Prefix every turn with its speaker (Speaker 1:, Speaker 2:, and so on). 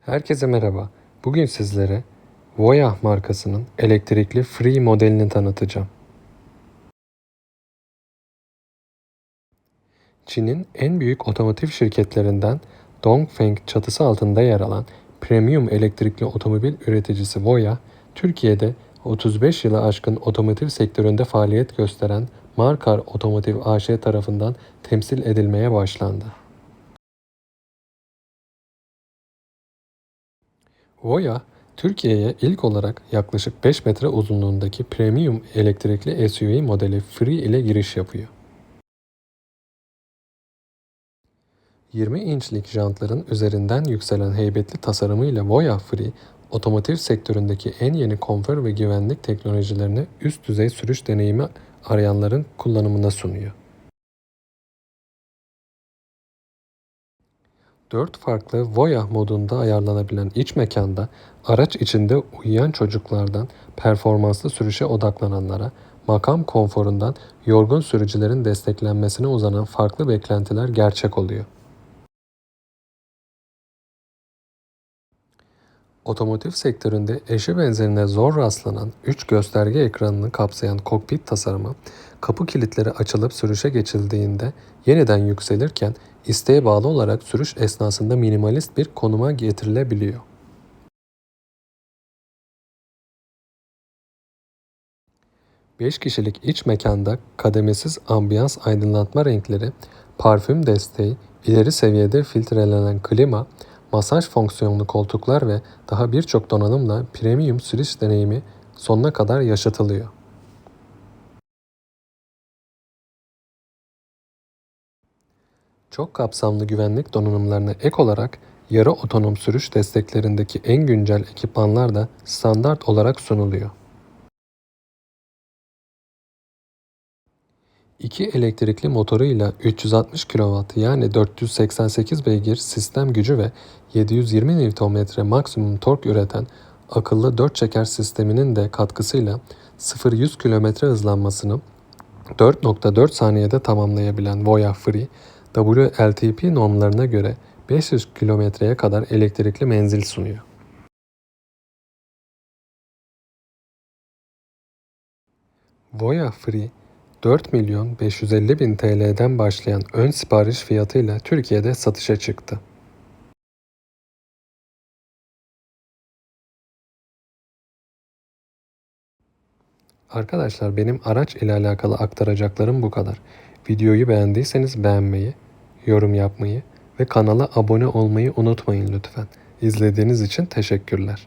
Speaker 1: Herkese merhaba. Bugün sizlere Voya markasının elektrikli Free modelini tanıtacağım. Çin'in en büyük otomotiv şirketlerinden Dongfeng çatısı altında yer alan premium elektrikli otomobil üreticisi Voya, Türkiye'de 35 yılı aşkın otomotiv sektöründe faaliyet gösteren Markar Otomotiv AŞ tarafından temsil edilmeye başlandı. Voya, Türkiye'ye ilk olarak yaklaşık 5 metre uzunluğundaki premium elektrikli SUV modeli Free ile giriş yapıyor. 20 inçlik jantların üzerinden yükselen heybetli tasarımıyla Voya Free, otomotiv sektöründeki en yeni konfor ve güvenlik teknolojilerini üst düzey sürüş deneyimi arayanların kullanımına sunuyor. 4 farklı Voya modunda ayarlanabilen iç mekanda araç içinde uyuyan çocuklardan performanslı sürüşe odaklananlara, makam konforundan yorgun sürücülerin desteklenmesine uzanan farklı beklentiler gerçek oluyor. Otomotiv sektöründe eşi benzerine zor rastlanan 3 gösterge ekranını kapsayan kokpit tasarımı, kapı kilitleri açılıp sürüşe geçildiğinde yeniden yükselirken isteğe bağlı olarak sürüş esnasında minimalist bir konuma getirilebiliyor. Beş kişilik iç mekanda kademesiz ambiyans aydınlatma renkleri, parfüm desteği, ileri seviyede filtrelenen klima, masaj fonksiyonlu koltuklar ve daha birçok donanımla premium sürüş deneyimi sonuna kadar yaşatılıyor. Çok kapsamlı güvenlik donanımlarına ek olarak yarı otonom sürüş desteklerindeki en güncel ekipmanlar da standart olarak sunuluyor. İki elektrikli motoruyla 360 kW yani 488 beygir sistem gücü ve 720 Nm maksimum tork üreten akıllı 4 çeker sisteminin de katkısıyla 0-100 km hızlanmasını 4.4 saniyede tamamlayabilen Voya Free, WLTP normlarına göre 500 kilometreye kadar elektrikli menzil sunuyor. Voya Free 4 milyon 550 bin TL'den başlayan ön sipariş fiyatıyla Türkiye'de satışa çıktı. Arkadaşlar benim araç ile alakalı aktaracaklarım bu kadar. Videoyu beğendiyseniz beğenmeyi, yorum yapmayı ve kanala abone olmayı unutmayın lütfen. İzlediğiniz için teşekkürler.